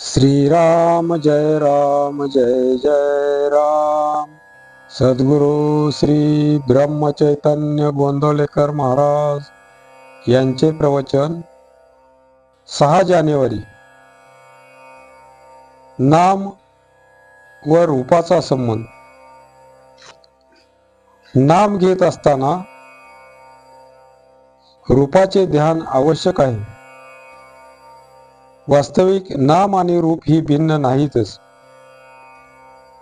श्रीराम जय राम जय जय राम। सद्गुरु श्री ब्रह्मचैतन्य गोंदवलेकर महाराज यांचे प्रवचन सहा जानेवारी। नाम व रूपाचा संबंध। नाम घेत असताना रूपाचे ध्यान आवश्यक आहे। वास्तविक नाम आणि रूप ही भिन्न नाहीतच.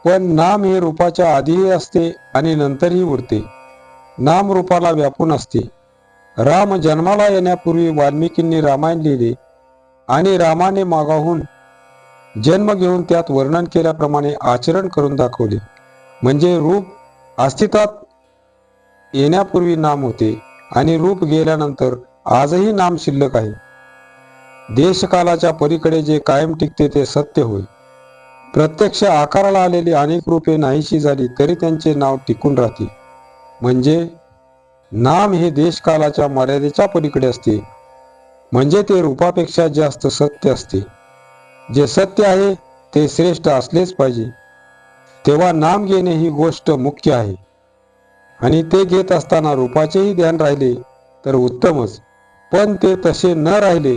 पण नाम हे रूपाच्या आधीही असते आणि नंतरही उरते. नाम रूपाला व्यापून असते. राम जन्माला येण्यापूर्वी वाल्मिकींनी रामायण लिहिले आणि रामाने मागाहून जन्म घेऊन त्यात वर्णन केल्याप्रमाणे आचरण करून दाखवले. म्हणजे रूप अस्तित्वात येण्यापूर्वी नाम होते आणि रूप गेल्यानंतर आजही नाम शिल्लक आहे. देशकालाच्या पलीकडे जे कायम टिकते ते सत्य होय. प्रत्यक्ष आकाराला आलेली अनेक रूपे नाहीशी झाली तरी त्यांचे नाव टिकून राहते. म्हणजे नाम हे देशकालाच्या मर्यादेच्या पलीकडे असते. म्हणजे ते रूपापेक्षा जास्त सत्य असते. जे सत्य आहे ते श्रेष्ठ असलेच पाहिजे. तेव्हा नाम घेणे ही गोष्ट मुख्य आहे. आणि ते घेत असताना रूपाचेही ध्यान राहिले तर उत्तमच. पण ते तसे न राहिले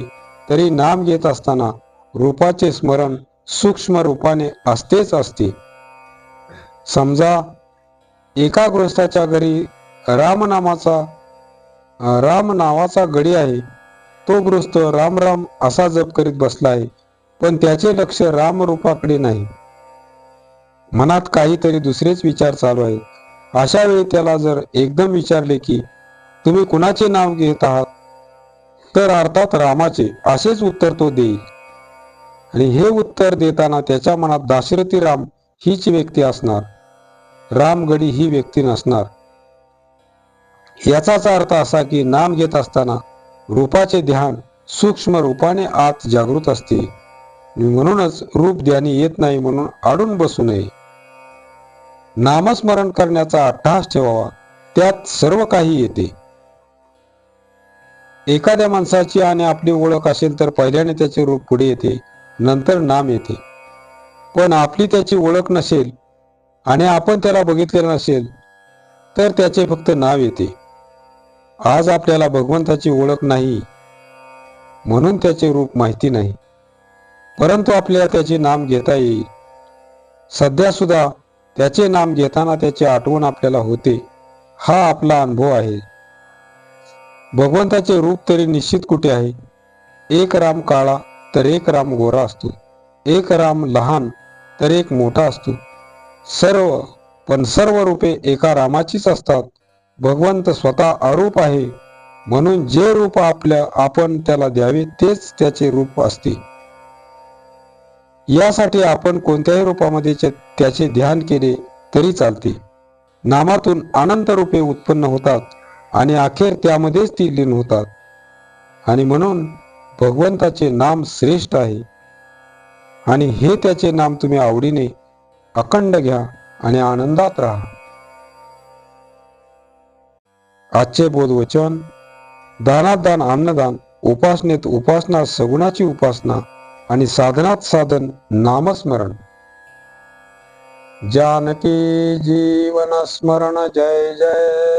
तरी नाम घेत असताना रूपाचे स्मरण सूक्ष्म रूपाने असतेच असते. समजा एका गृहस्थाच्या घरी राम नामाचा राम नावाचा गडी आहे तो गृहस्थ राम राम असा जप करीत बसला आहे पण त्याचे लक्ष राम रूपाकडे नाही. मनात काहीतरी दुसरेच विचार चालू आहेत अशा वेळी त्याला जर एकदम विचारले की तुम्ही कुणाचे नाव घेत आहात? तर अर्थात रामाचे असेच उत्तर तो देईल. आणि हे उत्तर देताना त्याच्या मनात दाशरथी राम हीच व्यक्ती असणार. रामगडी ही व्यक्ती नसणार. याचाच अर्थ असा की नाम घेत असताना रूपाचे ध्यान सूक्ष्म रूपाने आत जागृत असते. म्हणूनच रूप ध्यानी येत नाही म्हणून आडून बसू नये. नामस्मरण करण्याचा अट्टहास ठेवावा. त्यात सर्व काही येते. एखाद्या माणसाची आणि आपली ओळख असेल तर पहिल्याने त्याचे रूप पुढे येते नंतर नाम येते. पण आपली त्याची ओळख नसेल आणि आपण त्याला बघितलेलं नसेल तर त्याचे फक्त नाव येते. आज आपल्याला भगवंताची ओळख नाही म्हणून त्याचे रूप माहिती नाही. परंतु आपल्याला त्याचे नाम घेता येईल. सध्या सुद्धा त्याचे नाम घेताना त्याची आठवण आपल्याला होते. हा आपला अनुभव आहे. भगवंताचे रूप तरी निश्चित कुठे आहे? एक राम काळा तर एक राम गोरा असतो. एक राम लहान तर एक मोठा असतो. सर्व पण सर्व रूपे एका रामाचीच असतात. भगवंत स्वतः अरूप आहे. म्हणून जे रूप आपल्या आपण त्याला द्यावे तेच त्याचे रूप असते. यासाठी आपण कोणत्याही रूपामध्ये त्याचे ध्यान केले तरी चालते. नामातून अनंत रूपे उत्पन्न होतात. आणि अखेर त्यामध्येच ती लीन होतात. आणि म्हणून भगवंताचे नाम श्रेष्ठ आहे. आणि हे त्याचे नाम तुम्ही आवडीने अखंड घ्या आणि आनंदात राहा. आजचे बोधवचन दानात दान अन्नदान उपासनेत उपासना सगुणाची उपासना आणि साधनात साधन नामस्मरण. जानकी जीवन स्मरण जय जय.